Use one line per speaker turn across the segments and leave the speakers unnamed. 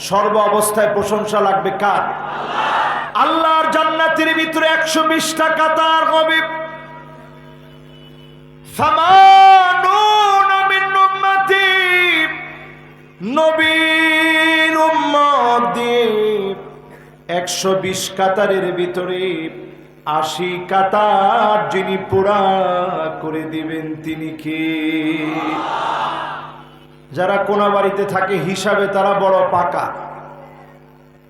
সর্ব অবস্থায় প্রশংসা লাগবে কার? আল্লাহর জান্নাতের ভিতরে একশো বিশটা কাতার হবে একশো বিশ কাতারের ভিতরে আশি কাতার যিনি পুরা করে দিবেন তিনি কে? যারা কোনা বাড়িতে থাকে, হিসাবে তারা বড় পাকা।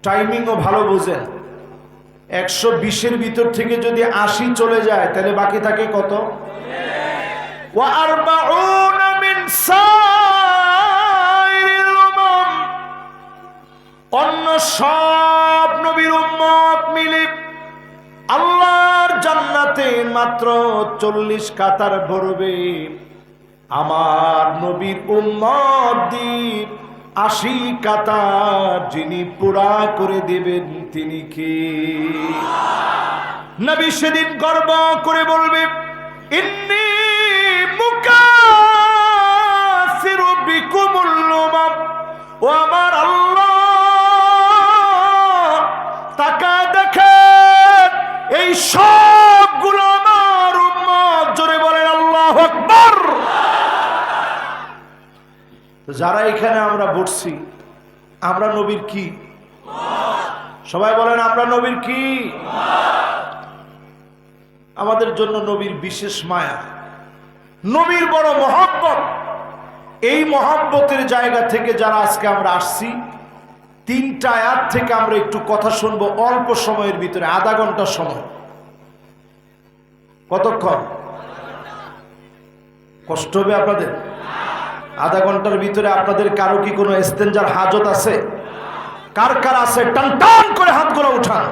টাইমিংও ভালো বোঝেন। একশো বিশের ভিতর থেকে যদি আশি চলে যায়, তাহলে বাকি থাকে কত? অন্য সব নবীর মিলে আল্লাহর জান্নাতে মাত্র চল্লিশ কাতার ভরবে। আমার নবীর উম্মত দ্বীপ আশি কাতার যিনি পুরা করে দেবেন তিনি কে? নবী সেদিন গর্ব করে বলবে, ইন্নি মুকাসিরু বিকুমুল উমাম, ও আমার আল্লাহ, তাকা দেখেন, এই সবগুলো আমার উম্মত, জোরে বলেন আল্লাহু আকবার। তো যারা এখানে আমরা বসছি, আমরা নবীর কি? সবাই বলেন, আমরা নবীর কি? আমাদের জন্য নবীর বিশেষ মায়া। নবীর বড় মহব্বত। এই মহব্বতের জায়গা থেকে যারা আজকে আমরা আসছি, তিনটা আয়াত থেকে আমরা একটু কথা শুনব, অল্প সময়ের ভিতরে, আধা ঘণ্টার সময়। কতক্ষণ? কষ্ট হবে আপনাদের? আধা ঘণ্টার ভিতরে আপনাদের কারও কি কোনো এস্তেঞ্জার হাজত আছে? কার কার আছে? টান টান করে হাতগুলো উঠান।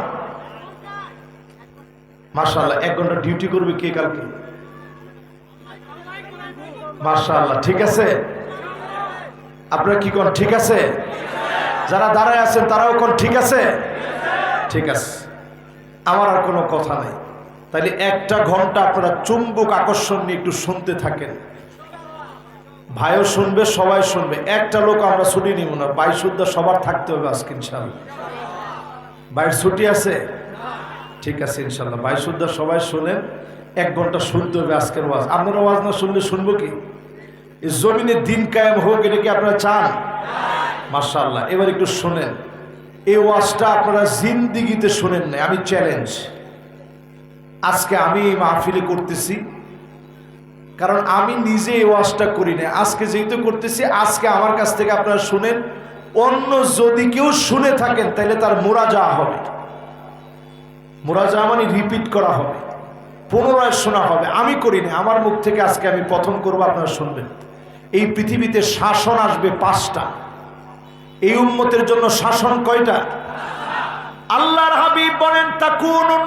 মাশাআল্লাহ, এক ঘণ্টা ডিউটি করবে কে কালকে? মাশাআল্লাহ, ঠিক আছে? আপনারা কি কোন ঠিক আছে? যারা দাঁড়ায় আছেন তারাও কোন ঠিক আছে? ঠিক আছে। আমার আর কোনো কথা নাই। তাহলে একটা ঘণ্টা আপনারা চুম্বক আকর্ষণ নিয়ে একটু শুনতে থাকেন। ভাইও শুনবে, সবাই শুনবে। একটা লোক আমরা ছুটি নিব না বাইশ সুদ্ধা সবার থাকতে হবে আজকে, ইনশাল্লাহ। বাইর ছুটি আছে? ঠিক আছে, ইনশাল্লাহ। বাইশ সুদ্ধা সবাই শোনেন, এক ঘণ্টা শুনতে হবে আজকের ওয়াজ। আপনারা ওয়াজ না শুনলে শুনব কি? জমিনে দিন কায়েম হোক, এটা কি আপনারা চান? মার্শাল্লাহ এবার একটু শোনেন। এই ওয়াজটা আপনারা জিন্দিগিতে শোনেন না আমি চ্যালেঞ্জ আজকে আমি মাহফিলে করতেছি। কারণ আমি নিজে এই ওয়াজটা করি না আজকে যেহেতু করতেছি, আজকে আমার কাছ থেকে আপনারা শুনেন। অন্য যদি কেউ শুনে থাকেন, তাহলে তার মোরা মোরাজা হবে। মোরাজা মানে রিপিট করা হবে। পুনরায় শোনা হবে। আমি করি না আমার মুখ থেকে আজকে আমি প্রথম করব, আপনারা শুনবেন। এই পৃথিবীতে শাসন আসবে পাঁচটা। এই উন্মতের জন্য শাসন কয়টা? আল্লাহর হাবিব বলেন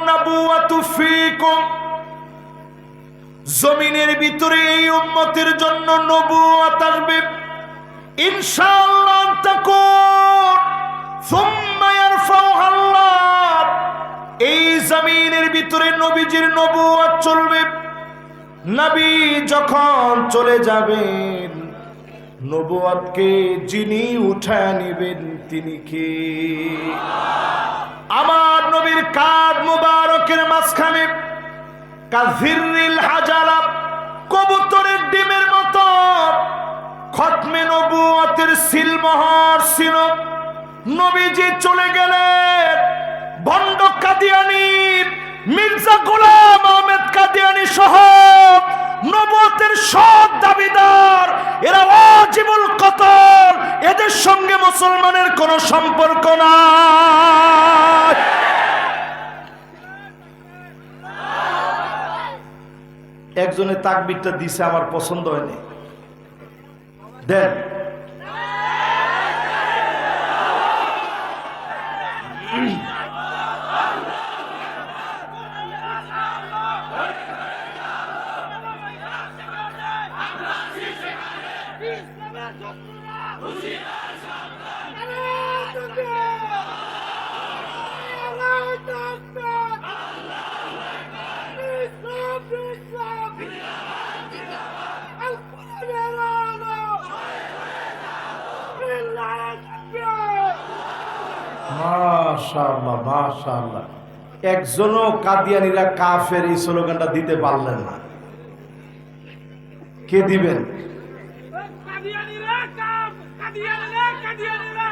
নাবুওয়াতু ফীকুম। জমিনের ভিতরে এই উম্মতের জন্য নবুয়াত আসবে। এই জমিনের ভিতরে নবীজির নবুয়াত চলবে। নবী যখন চলে যাবেন, নবুয়াতকে যিনি উঠায় নেবেন তিনি কে? আমার নবীর কাদ মুবারকের মাঝখানে কাজিরিল হাজারা কবুতরের ডিমের মতো। খতমে নবুয়াতের সিলমোহর ছিল নবীজি চলে গেলেন। ভণ্ড কাদিয়ানি, মির্জা গোলাম আহমেদ কাদিয়ানি সহ নবুয়াতের সব দাবিদার। এরা অজীবল কতল। এদের সঙ্গে মুসলমানের কোনো সম্পর্ক নাই। একজনের তাকবিরটা দিছে আমার পছন্দ হয়নি। দেন একজনও কাদিয়ানিরা কাফের এই স্লোগানটা দিতে পারলেন না। কে দিবেন
কাদিয়ানিরা কাফ কাদিয়ানিরা কাদিয়ানিরা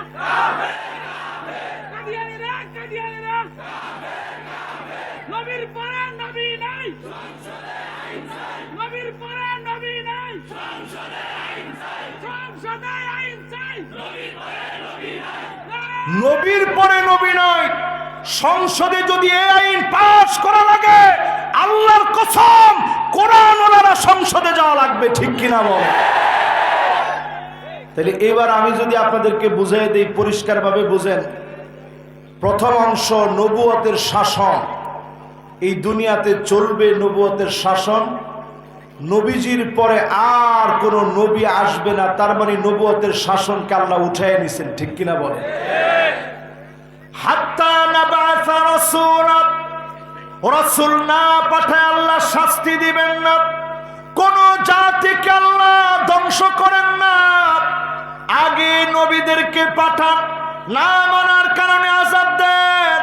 কাদিয়ানিরা কাদিয়ানিরা নবীর পরে নবী নাই নবীর পরে নবী নাই সংসদে আইন চাই
নবীর পরে নবী নয়। সংসদে যদি এই আইন পাশ করা লাগে, আল্লাহর কসম কোরআন ওনারা সংসদে যাওয়া লাগবে, ঠিক কিনা বল? তাহলে এবার আমি যদি আপনাদেরকে বুঝাই দিই, পরিষ্কারভাবে বুঝেন। প্রথম অংশ, নবুয়তের শাসন। এই দুনিয়াতে চলবে নবুয়তের শাসন। নবীজির পরে আর কোন নবী আসবে না, তার মানে নবুয়তের শাসনকে আল্লাহ উঠাই নিছেন, ঠিক কিনা বলে হাত্তা নাবাসা রাসূলা। না পাঠায় আল্লাহ শাস্তি দিবেন না। কোন জাতিকে আল্লাহ ধ্বংস করেন না। আগে নবীদেরকে পাঠান, না মানার কারণে আজাদ দেন।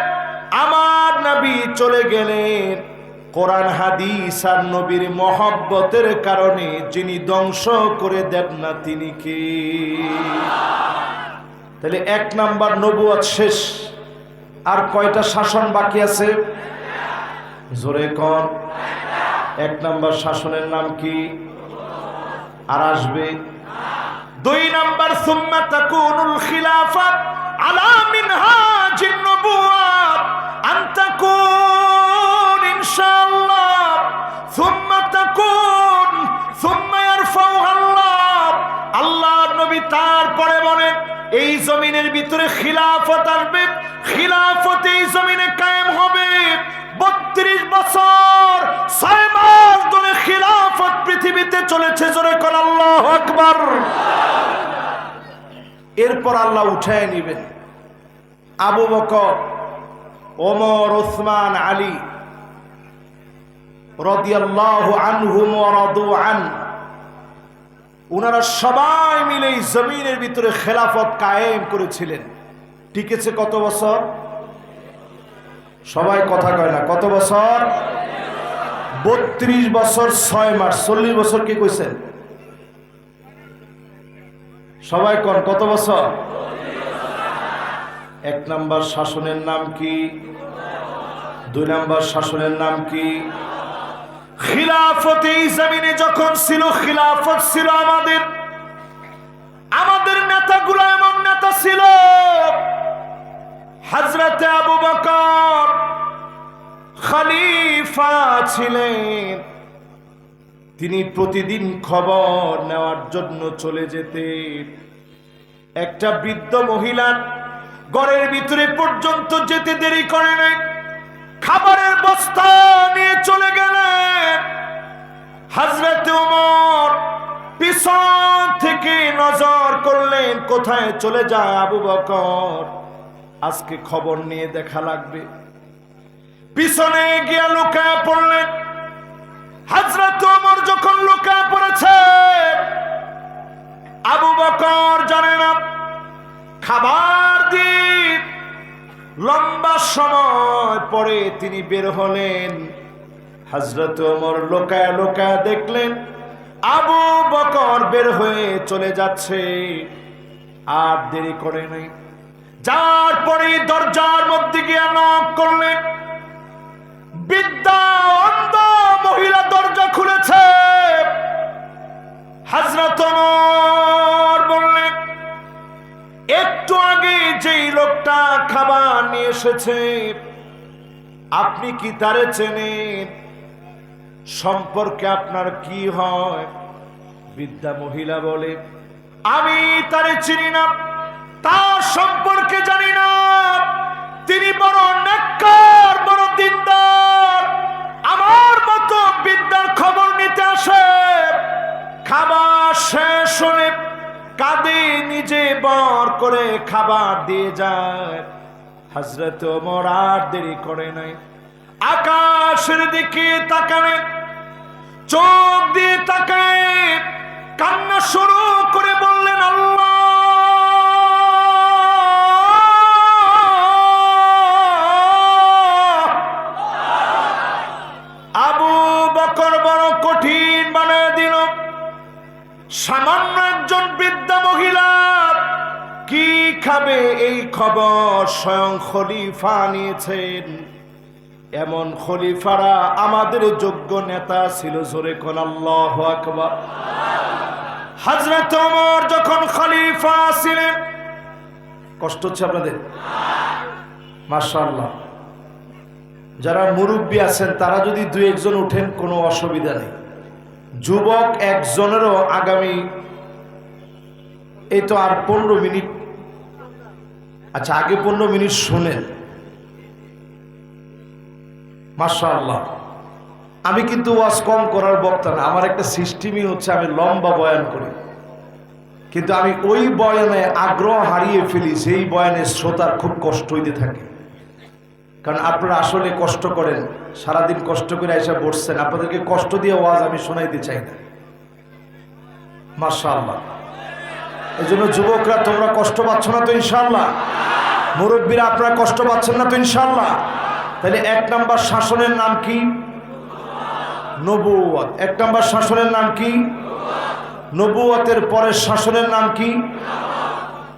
আমার নবী চলে গেলেন। কোরআন, হাদিস আর নবীর মহব্বতের কারণে যিনি ধ্বংস করে দেন না তিনি কে? তাহলে এক নাম্বার নবুয়াত শেষ। আর কয়টা শাসন বাকি আছে? জোরে কন। এক নাম্বার শাসনের নাম কি? আর আসবে। দুই নাম্বার, সুম্মা তাকুনুল তাকুন ইনশাআল্লাহ। সুম্মা তাকুন, সুম্মা ইয়ারফাউহা আল্লাহ নবী তারপরে বলেন, এই জমিনের ভিতরে খিলাফত আসবে, খিলাফত এই জমিনে কায়েম হবে। বত্রিশ বছর, ছয় মাস ধরে খিলাফত পৃথিবীতে চলেছে, জোরে কর আল্লাহ আকবার। এরপর আল্লাহ উঠায় নিবেন। আবু বকর, ওমর ওসমান আলী রদিয়াল্লাহু আনহুম রাদু আন। ওনারা সবাই মিলে জমিনের ভিতরে খেলাফত কায়েম করেছিলেন। টিকেছে কত বছর? সবাই কথা কয় না, কত বছর? বত্রিশ বছর, ছয় মাস, চল্লিশ বছর কি কইছেন? সবাই কন, কত বছর? এক নাম্বার শাসনের নাম কি? দুই নাম্বার শাসনের নাম কি? খিলাফত জমিনে যখন ছিল, খিলাফত ছিল আমাদের। আমাদের নেতাগুলো এমন নেতা ছিল। হজরতে আবু বকর খলিফা ছিলেন। তিনি প্রতিদিন খবর নেওয়ার জন্য চলে যেতেন। একটা বৃদ্ধ মহিলার ঘরের ভিতরে পর্যন্ত যেতে দেরি করে নাই। খাবারের বস্তা নিয়ে চলে গেলেন। হাজরতে ওমর পিছন থেকে নজর করলেন, কোথায় চলে যায় আবু বকর? আজকে খবর নিয়ে দেখা লাগবে। পিছনে গিয়া লুকায় পড়লেন। হাজরত ওমর যখন লুকায় পড়েছে, আবু বকর জানে না, খাবার দিন লম্বা সময় পরে তিনি বের হলেন। হজরত ওমর লোকায় লোকায় দেখলেন, আবু বকর বের হয়ে চলে যাচ্ছে। আর দেরি করে নাই। যার পরে দরজার মধ্যে গিয়ে নক করলেন। বিদ্যা অন্ধ মহিলা দরজা খুলেছে। হজরত বললেন একটু আগে যেই লোকটা খাবার নিয়ে এসেছে, আপনি কি তারে চেনেন? সম্পর্কে আপনার কি হয়? বিদ্যা মহিলা বলে, আমি তারে চিনি না, তার সম্পর্কে জানি না। তিনি বড় নেককার, বড় দিনদার। আমার মতো বিদ্যার খবর নিতে আসে। নিজে বর করে খাবার দিয়ে যায়। হজরত ওমর আর দেরি করে নাই। আকাশের দিকে তাকানে, চোখ দিয়ে তাকায় কান্না শুরু করে বললেন, আল্লাহ! সামান্য একজন বৃদ্ধা মহিলা কি খাবে এই খবর স্বয়ং খলিফা নিয়েছেন। এমন খলিফারা আমাদের যোগ্য নেতা ছিল, জোরে কোন হাজরত যখন খলিফা ছিলেন, কষ্ট হচ্ছে আপনাদের? মাশাআল্লাহ। যারা মুরব্বী আছেন, তারা যদি দু একজন উঠেন, কোনো অসুবিধা নেই। যুবক একজনেরও আগামী এই তো আর পনেরো মিনিট। আচ্ছা আগে পনেরো মিনিট শোনেন। মাশাআল্লাহ। আমি কিন্তু ওয়াজ কম করার বক্তা না, আমার একটা সিস্টেমই হচ্ছে আমি লম্বা বয়ান করি। কিন্তু আমি ওই বয়ানে আগ্রহ হারিয়ে ফেলি সেই বয়ানে শ্রোতার খুব কষ্ট হইতে থাকে। কারণ আপনারা আসলে কষ্ট করেন, সারাদিন কষ্ট করে এসে বসছেন। আপনাদেরকে কষ্ট দিয়ে ওয়াজ আমি শোনাইতে চাই না। মাশাআল্লাহ। এই জন্য যুবকরা, তোমরা কষ্ট পাচ্ছ না তো ইনশাল্লাহ মুরব্বীরা, আপনারা কষ্ট পাচ্ছেন না তো ইনশাল্লাহ তাহলে এক নাম্বার শাসনের নাম কি? নবুয়াত এক নাম্বার শাসনের নাম কি? নবুয়াতের পরের শাসনের নাম কি?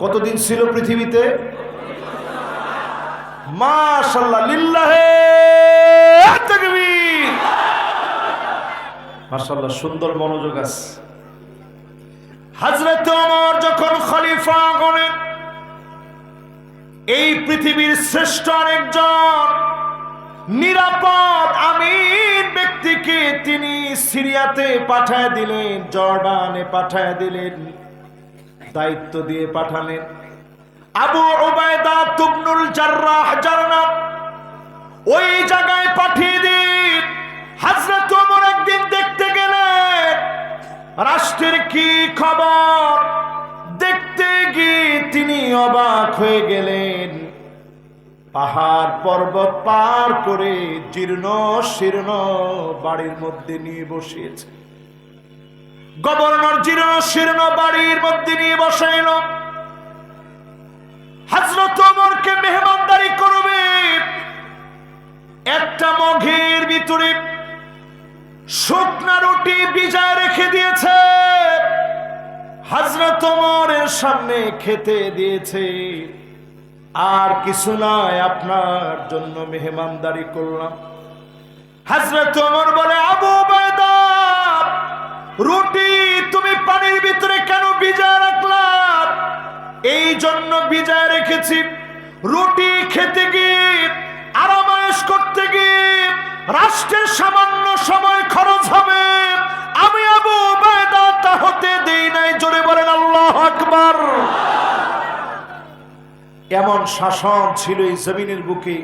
কতদিন ছিল পৃথিবীতে? মাশাল্লাহ সুন্দর মনোযোগ আছে। যখন খলিফা এই পৃথিবীর শ্রেষ্ঠ আরেকজন নিরাপদ, আমিন ব্যক্তিকে তিনি সিরিয়াতে পাঠায় দিলেন, জর্ডানে পাঠায় দিলেন, দায়িত্ব দিয়ে পাঠালেন। আবু ওবায়দা তুবনুল জার্রাহ যার ওই জায়গায় পাঠিয়ে দিন। হাজরত ওমর একদিন দেখতে গেলেন। রাষ্ট্রের কি খবর? দেখতে গিয়ে তিনি অবাক হয়ে গেলেন। পাহাড় পর্বত পার করে জীর্ণ শীর্ণ বাড়ির মধ্যে নিয়ে বসিয়েছে গভর্নর জীর্ণ শীর্ণ বাড়ির মধ্যে নিয়ে বসাইল হাজরত ওমরকে মেহমানদারি করবে। একটা মঘের ভিতরে শুকনা রুটি বিজায় রেখে দিয়েছে। হাজরত ওমরের সামনে খেতে দিয়েছে। আর কিছু নয় আপনার জন্য মেহমানদারি করলাম। হাজরত ওমর বলে, আবু জন্য ভিজায় রেখেছি। রুটি খেতে গিয়ে, আরামায়েশ করতে গিয়ে, রাষ্ট্রের সামান্য সময় খরচ হবে। আমি আবু তা হতে দেই নাই, জোরে বলেন আল্লাহ আকবার। এমন শাসন ছিল এই জমিনের বুকে।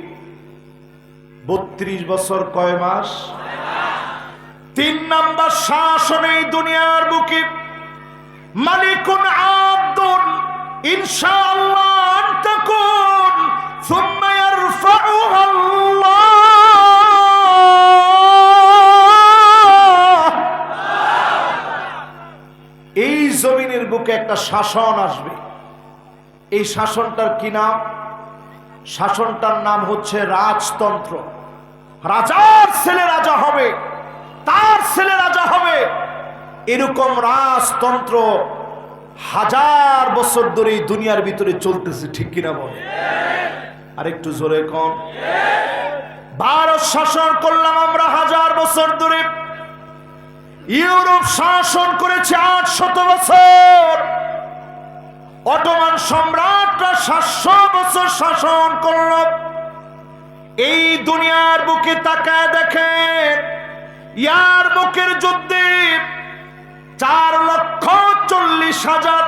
বত্রিশ বছর কয় মাস? তিন নাম্বার শাসন এই দুনিয়ার বুকে। মালিকুন আব্দুন এই জমিনের বুকে একটা শাসন আসবে। এই শাসনটার কি নাম? শাসনটার নাম হচ্ছে রাজতন্ত্র। রাজার ছেলে রাজা হবে, তার ছেলে রাজা হবে। এরকম রাজতন্ত্র হাজার বছর ধরে এই দুনিয়ার ভিতরে চলতেছে, ঠিক কিনা বলে আর একটু জোরে কম ভারত শাসন করলাম আমরা হাজার বছর ধরে। ইউরোপ শাসন করেছে আট শত বছর। অটোমান সম্রাটরা সাতশো বছর শাসন করল। এই দুনিয়ার বুকে তাকায় দেখেন, ইয়ার বুকের যুদ্ধে চার লক্ষ চল্লিশ হাজার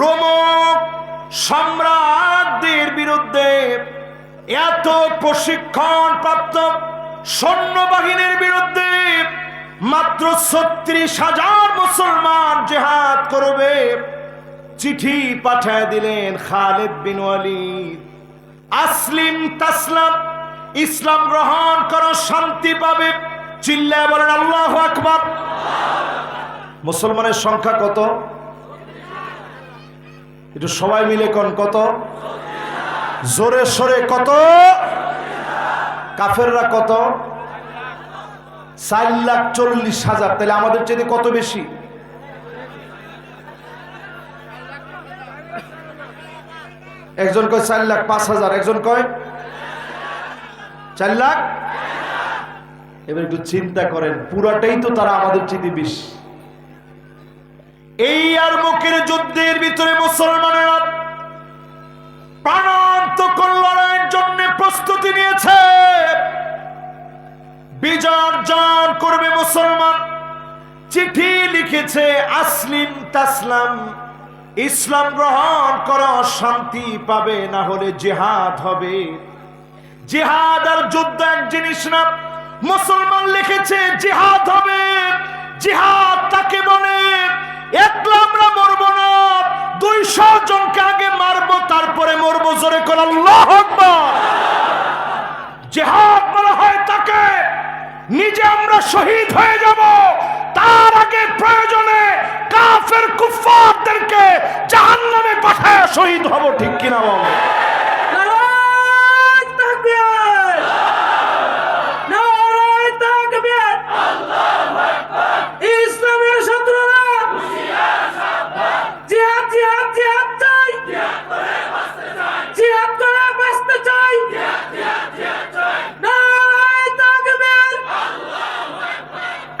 রোমক সম্রাটদের বিরুদ্ধে এত প্রশিক্ষণ প্রাপ্ত সৈন্যবাহিনীর বিরুদ্ধে মাত্র ছত্রিশ হাজার মুসলমান জেহাদ করবে। চিঠি পাঠায় দিলেন খালেদ বিন ওয়ালিদ। আসলিম তাসলাম, ইসলাম গ্রহণ করো শান্তি পাবে। চিল্লায় বলেন, আল্লাহ আকবার। মুসলমানের সংখ্যা কত? একটু সবাই মিলে কন কত? জোরে সরে কত? কাফেররা কত? চার লাখ চল্লিশ হাজার। তাহলে আমাদের চেয়ে কত বেশি? একজন কয় চার লাখ পাঁচ হাজার? একজন কয় চার লাখ? এবার একটু চিন্তা করেন, পুরাটাই তো তারা আমাদের চেয়ে বেশি। এই আর মুখের যুদ্ধের ভিতরে মুসলমানেরা প্রাণান্তকর লড়াইয়ের জন্য প্রস্তুতি নিয়েছে। বিজয় অর্জন করবে মুসলমান। চিঠি লিখেছে, আসলিম তাসলাম, ইসলাম গ্রহণ করো, শান্তি পাবে, না হলে জেহাদ হবে। জেহাদ আর যুদ্ধ এক জিনিস না। মুসলমান লিখেছে, জেহাদ হবে। জেহাদ তাকে বলে একলা আমরা মরবো না। দুইশো জনকে আগে মারবো, তারপরে মরবো। জোরে করে আল্লাহ জেহাদ বলা হয় তাকে, নিজে আমরা শহীদ হয়ে যাব। তার আগে প্রয়োজনে কাফের কুফারদেরকে জাহান্নামে পাঠায় শহীদ হব, ঠিক কিনা বাবা
নারায় তাকবীর নারায় তাকবীর ইসলামের শত্রুরা জিহাদ জিহাদ জিহাদ চাই জিহাদ করে বাঁচতে চাই নারায় তাকবীর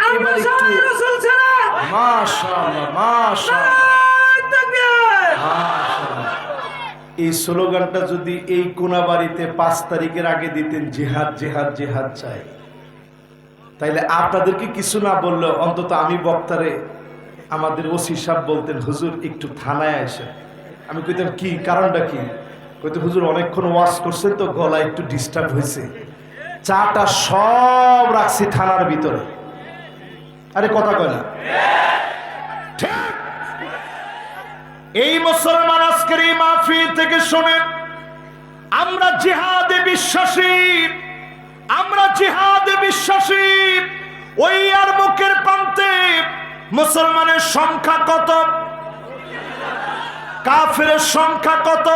আমরা
এবার একটু-
সবাই রাসূল ছাড়া
মাশাআল্লাহ মাশাআল্লাহ
নারায় তাকবীর
এই স্লোগানটা যদি এই কোনাবাড়িতে পাঁচ তারিখের আগে দিতেন জেহাদ জেহাদ জেহাদ চাই। তাইলে আপনাদেরকে কিছু না বললেও অন্তত আমি বক্তারে আমাদের ওসি সাহেব বলতেন হুজুর একটু থানায় আসে আমি কইতাম কি কারণটা কি? কইতে হুজুর অনেকক্ষণ ওয়াশ করছেন তো গলা একটু ডিস্টার্ব হয়েছে চাটা সব রাখছি থানার ভিতরে। আরে কথা কয় না। ঠিক এই মুসলমান আজকের এই মাহফিল থেকে শোনেন আমরা জিহাদে বিশ্বাসী, আমরা জিহাদে বিশ্বাসী। ওই আর মুখের প্রান্তে মুসলমানের সংখ্যা কত? কাফের সংখ্যা কত?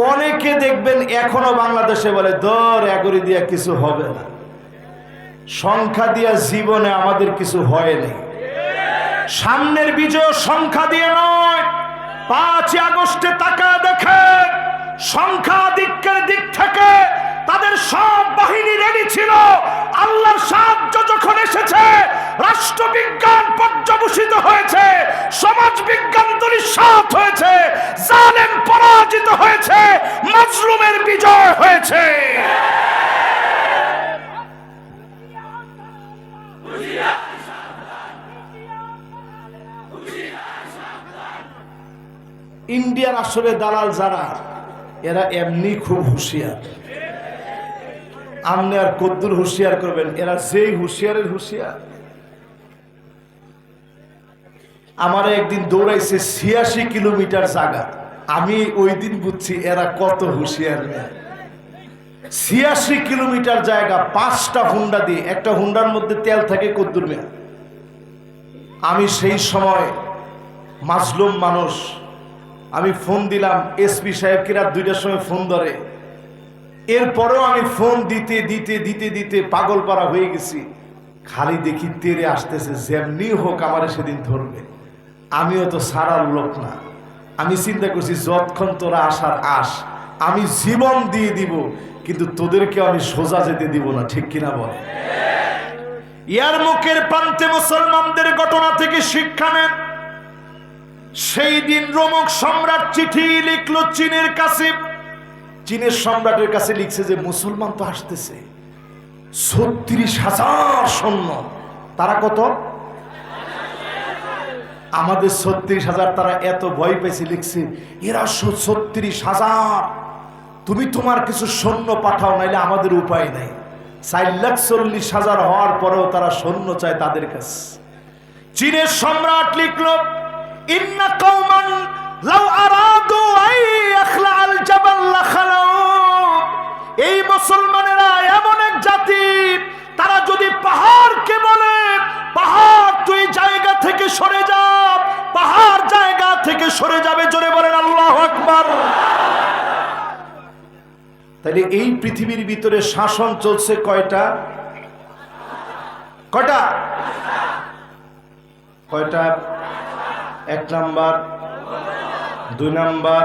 অনেকে দেখবেন এখনও বাংলাদেশে বলে দর এগরি দিয়া কিছু হবে না। সংখ্যা দিয়া জীবনে আমাদের কিছু হয় নাই। সামনের বিজয় সংখ্যা দিয়ে নয়। পাঁচই আগস্টে তাকা দেখে সংখ্যাধিক্যের দিক থেকে তাদের সব বাহিনী রেডি ছিল। আল্লাহর সাহায্য যখন এসেছে, রাষ্ট্রবিজ্ঞান পর্যবসিত হয়েছে সমাজ বিজ্ঞান দুরিশ্বাত হয়েছে, জালেম পরাজিত হয়েছে, মাজলুমের বিজয় হয়েছে। ইন্ডিয়ার আসলে দালাল যারা, এরা এমনি খুব হুঁশিয়ার। আপনি আর কদ্দুর হুঁশিয়ার করবেন, এরা যেই হুঁশিয়ারের হুঁশিয়ার। আমার একদিন দৌড়াইছে ছিয়াশি কিলোমিটার জায়গা। আমি ওই দিন বুঝছি এরা কত হুঁশিয়ার। ছিয়াশি কিলোমিটার জায়গা, পাঁচটা হুন্ডা দিয়ে, একটা হুন্ডার মধ্যে তেল থাকে কদ্দুর মেয়া। আমি সেই সময় মাজলুম মানুষ আমি ফোন দিলাম এসপি সাহেব রাত দুইটার সময় ফোন ধরে। এরপরেও আমি ফোন দিতে দিতে দিতে দিতে পাগল পাড়া হয়ে গেছি। খালি দেখি তেরে আসতেছে, যেমনি হোক আমার সেদিন ধরবে। আমিও তো সারার লোক না। আমি চিন্তা করছি, যতক্ষণ তোরা আসার আস, আমি জীবন দিয়ে দিব, কিন্তু তোদেরকে আমি সোজা যেতে দিব না, ঠিক কিনা বল? ইয়ার মুখের প্রান্তে মুসলমানদের ঘটনা থেকে শিক্ষা নেন। সেই দিন রোমক সম্রাট চিঠি লিখলো চীনের কাছে। চীনের সম্রাটের কাছে লিখছে যে, মুসলমান তো আসতেছে। ছত্রিশ হাজার সৈন্য। তারা কত? আমাদের ছত্রিশ হাজার তারা এত ভয় পেয়েছে, লিখছে। এরা ছত্রিশ হাজার। তুমি তোমার কিছু সৈন্য পাঠাও, নাইলে আমাদের উপায় নাই। চার লাখ চল্লিশ হাজার হওয়ার পরেও তারা সৈন্য চায় তাদের কাছে। চীনের সম্রাট লিখল ইন্না কওমান লাউ আরাদু আই ইয়াখলাল জাবাল লাখালাউ এই মুসলমানেরা এমন এক জাতি, তারা যদি পাহাড়কে বলে, পাহাড় তুই জায়গা থেকে সরে যা, পাহাড় জায়গা থেকে সরে যাবে, জোরে বলেন আল্লাহু আকবার। তাহলে এই পৃথিবীর ভিতরে শাসন চলছে কয়টা? কয়টা? কয়টা? এক নাম্বার, দুই নাম্বার,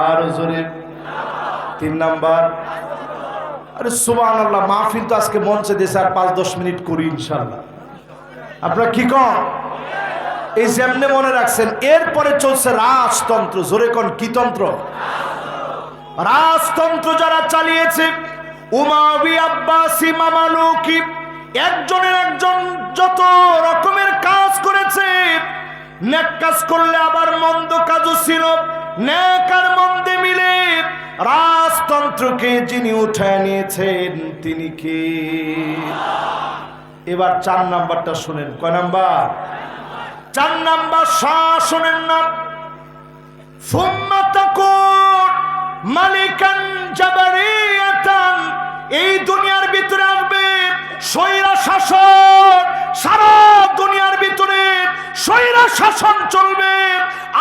আর জোরে, তিন নাম্বার। আরে সুবাহ আল্লাহ মাহফিল তো আজকে মঞ্চে দিয়েছে আর পাঁচ দশ মিনিট করি ইনশাল্লাহ আপনারা কি কন? এই যেমনে মনে রাখছেন, এরপরে চলছে রাজতন্ত্র। জোরে কোন, কি তন্ত্র? রাজতন্ত্র যারা চালিয়েছে, উমাবি, আব্বাসি, মামালুকি, একজনের একজন যত রকমের কাজ করেছে নেক কাজ করলে আবার মন্দ কাজও ছিল। নেক আর মন্দে মিলে রাজতন্ত্রকে যিনি উঠায় নিয়েছেন, তিনি কে? এবার চার নাম্বারটা শুনেন। কয় নাম্বার? চার নাম্বার শাসনের নাম। মালিকান জাবারিয়াতান। এই দুনিয়ার ভিতরে আসবে স্বৈরা শাসন সারা দুনিয়ার ভিতরে স্বৈরা শাসন চলবে,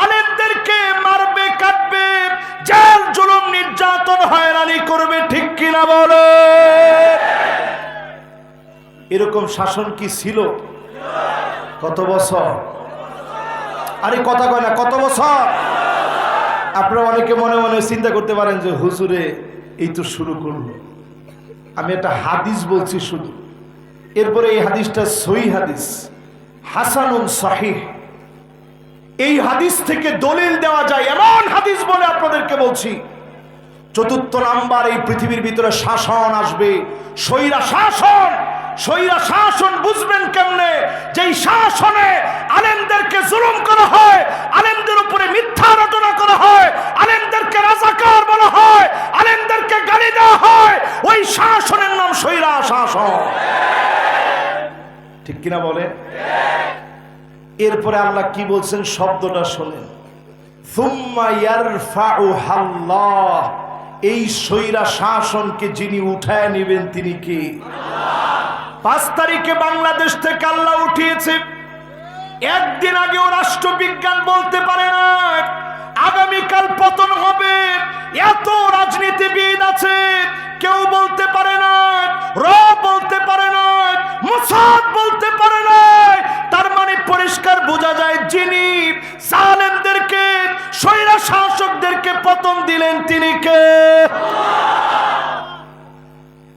আলেমদেরকে মারবে, কাটবে, জেল, জুলুম, নির্যাতন হয়রানি করবে, ঠিক কিনা বলে? এরকম শাসন কি ছিল? কত বছর? আরে কথা কয় না, কত বছর? আপনারা অনেকে মনে মনে চিন্তা করতে পারেন যে, হুজুরে, এই তো শুরু করল। আমি একটা হাদিস বলছি শুধু। এরপরে এই হাদিসটা সই হাদিস। হাসানুন সাহিহ। এই হাদিস থেকে দলিল দেওয়া যায়, এমন হাদিস বলে আপনাদেরকে বলছি, চতুর্থ নাম্বার এই পৃথিবীর ভিতরে শাসন আসবে। স্বৈরা শাসন স্বৈরা শাসন বুঝবেন কেমনে? যেই শাসনে আলেমদেরকে জুলুম করা হয়, আলেমদের উপরে মিথ্যা রচনা করা হয়, আলেমদেরকে রাজাকার বলা হয়, আলেমদেরকে গালি দেওয়া হয়, ওই শাসনের নাম স্বৈরা শাসন। ঠিক কিনা বলে? এরপরে আল্লাহ কি বলছেন? শব্দটা শোনেন। এই স্বৈরা শাসনকে যিনি উঠায় নেবেন, তিনি কে? পাঁচ তারিখে বাংলাদেশ থেকে আল্লাহ উঠিয়েছে। একদিন আগেও রাষ্ট্রবিজ্ঞান বলতে পারে না। আগামীকাল পতন হবে।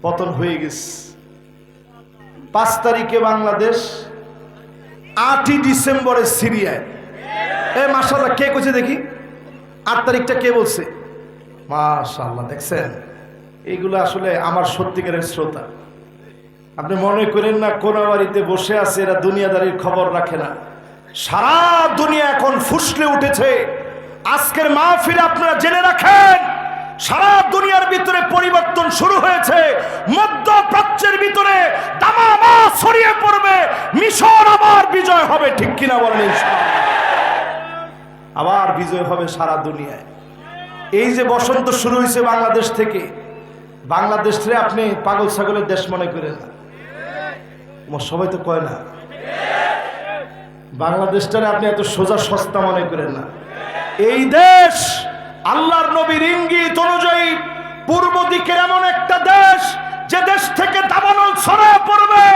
পতন হয়ে গেছে। পাঁচ তারিখে বাংলাদেশ, আটই ডিসেম্বরে সিরিয়ায়। এ মাসাল্লাহ কে কইছে দেখি? আট তারিখটা কে বলছে? মাশাল্লাহ দেখছেন? এইগুলো আসলে আমার সত্যিকারের শ্রোতা। আপনি মনে করেন না, কোন বাড়িতে বসে আছে, এরা দুনিয়াদারির খবর রাখে না। সারা দুনিয়া এখন ফুসলে উঠেছে। আজকের মাহফিল আপনারা জেনে রাখেন, সারা দুনিয়ার ভিতরে পরিবর্তন শুরু হয়েছে। মধ্য প্রাচ্যের ভিতরে দামামা ছড়িয়ে পড়বে। মিশর আবার বিজয় হবে, ঠিক কিনা বলেন আবার বিজয় হবে সারা দুনিয়ায়। এই যে বসন্ত শুরু হয়েছে বাংলাদেশ থেকে, বাংলাদেশে আপনি পাগল ছাগলের দেশ মনে করেন না? আমার সবাই তো কয় না। বাংলাদেশটারে আপনি এত সোজা সস্তা মনে করেন না। এই দেশ আল্লাহর নবীর ইঙ্গিত অনুযায়ী পূর্ব দিকের এমন একটা দেশ যে দেশ থেকে দাবানল ছড়ায় পড়বে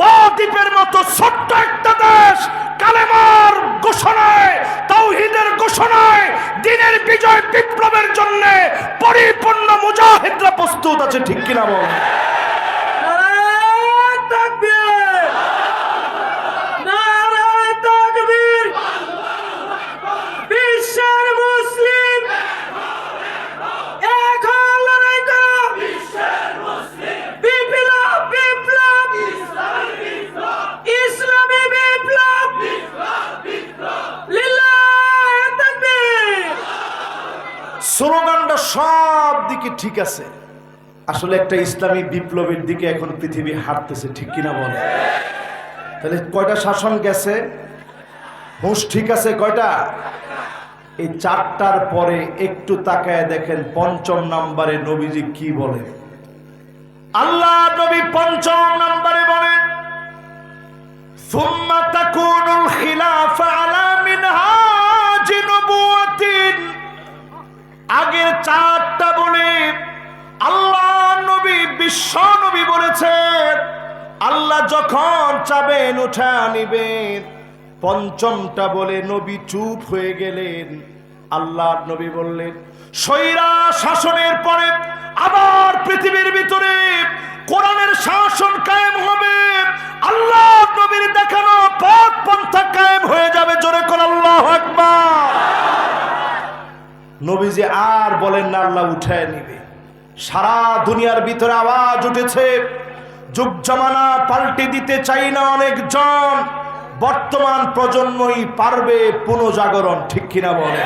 বদ্বীপের মতো ছোট্ট একটা দেশ, কালেমার ঘোষণায়, তৌহিদের ঘোষণায়, দিনের বিজয় বিপ্লবের জন্য পরিপূর্ণ মুজাহিদরা প্রস্তুত আছে, ঠিক কিনা বল
নারায়ণ তাকবীর নারায়ণ তাকবীর বিশ্বের মুসলিম এক হয়ে লড়াই করো বিপ্লব বিপ্লব ইসলামী বিপ্লব লিল্লাহ তাকবীর
স্লোগানটা সব দিকে ঠিক আছে। আসলে একটা ইসলামী বিপ্লবের দিকে এখন পৃথিবী হাঁটতেছে, ঠিক কিনা বলে? তাহলে কয়টা শাসন গেছে? হুঁশ, ঠিক আছে, কয়টা? এই চারটার পরে একটু তাকায় দেখেন পঞ্চম নাম্বারে নবীজি কি বলেন? আল্লাহ নবী পঞ্চম নাম্বারে বলেন, সুম্মা তাকুনুল খিলাফ নবী বলেছেন আল্লাহ যখন চাবেন উঠা নিবেন পঞ্চমটা বলে নবী চুপ হয়ে গেলেন। আল্লাহ নবী বললেন সৈরা শাসনের পরে আবার পৃথিবীর ভিতরে কোরআনের শাসন কায়েম হবে। আল্লাহ নবীর দেখানো পথ পন্থা কায়েম হয়ে যাবে। জোরে কোন আল্লাহ আকবার। নবীজি আর বলেন না, আল্লাহ উঠায় নিবে সারা দুনিয়ার ভিতরে আওয়াজ উঠেছে। যুগ জমানা পাল্টে দিতে চাই না অনেকজন। বর্তমান প্রজন্মই পারবে পুনঃজাগরণ ঠিক কিনা বলে